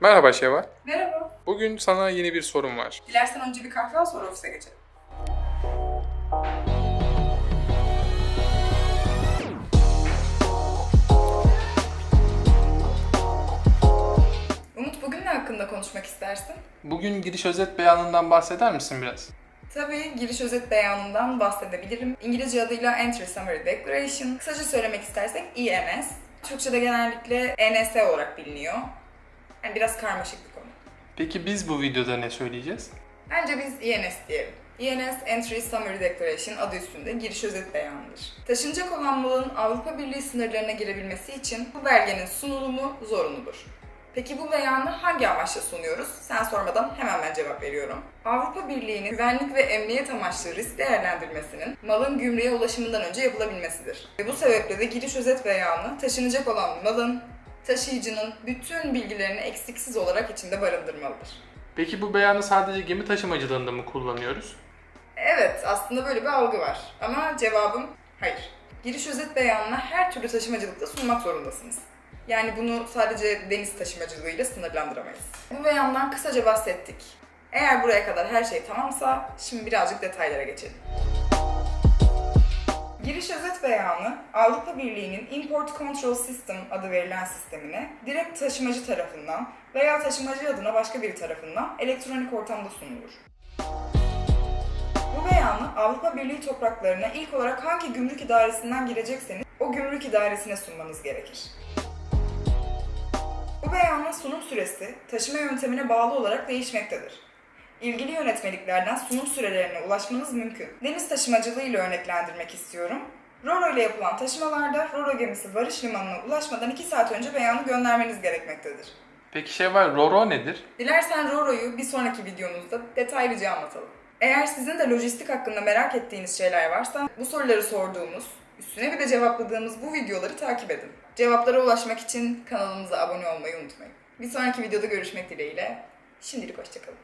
Merhaba Şeva. Merhaba. Bugün sana yeni bir sorum var. Dilersen önce bir kahve al sonra ofise geçelim. Umut bugün ne hakkında konuşmak istersin? Bugün giriş özet beyanından bahseder misin biraz? Tabii giriş özet beyanından bahsedebilirim. İngilizce adıyla Entry Summary Declaration. Kısaca söylemek istersek EMS. Türkçe'de genellikle ENS olarak biliniyor. Yani biraz karmaşık bir konu. Peki biz bu videoda ne söyleyeceğiz? Bence biz ENS diyelim. ENS Entry Summary Declaration adı üstünde giriş özet beyanıdır. Taşınacak olan malın Avrupa Birliği sınırlarına girebilmesi için bu belgenin sunulumu zorunludur. Peki bu beyanı hangi amaçla sunuyoruz? Sen sormadan hemen ben cevap veriyorum. Avrupa Birliği'nin güvenlik ve emniyet amaçlı risk değerlendirmesinin malın gümrüğe ulaşımından önce yapılabilmesidir. Ve bu sebeple de giriş özet beyanı taşınacak olan malın, taşıyıcının bütün bilgilerini eksiksiz olarak içinde barındırmalıdır. Peki bu beyanı sadece gemi taşımacılığında mı kullanıyoruz? Evet, aslında böyle bir algı var. Ama cevabım hayır. Giriş özet beyanına her türlü taşımacılıkta sunmak zorundasınız. Yani bunu sadece deniz taşımacılığıyla sınırlandıramayız. Bu beyandan kısaca bahsettik. Eğer buraya kadar her şey tamamsa, şimdi birazcık detaylara geçelim. Giriş özet beyanı, Avrupa Birliği'nin Import Control System adı verilen sistemine direkt taşımacı tarafından veya taşımacı adına başka biri tarafından elektronik ortamda sunulur. Bu beyanı Avrupa Birliği topraklarına ilk olarak hangi gümrük idaresinden girecekseniz o gümrük idaresine sunmanız gerekir. Beyanın sunum süresi taşıma yöntemine bağlı olarak değişmektedir. İlgili yönetmeliklerden sunum sürelerine ulaşmanız mümkün. Deniz taşımacılığı ile örneklendirmek istiyorum. Roro ile yapılan taşımalarda Roro gemisi varış limanına ulaşmadan 2 saat önce beyanı göndermeniz gerekmektedir. Peki Şeva, Roro nedir? Dilersen Roro'yu bir sonraki videomuzda detaylıca anlatalım. Eğer sizin de lojistik hakkında merak ettiğiniz şeyler varsa bu soruları sorduğumuz, üstüne bir de cevapladığımız bu videoları takip edin. Cevaplara ulaşmak için kanalımıza abone olmayı unutmayın. Bir sonraki videoda görüşmek dileğiyle. Şimdilik hoşçakalın.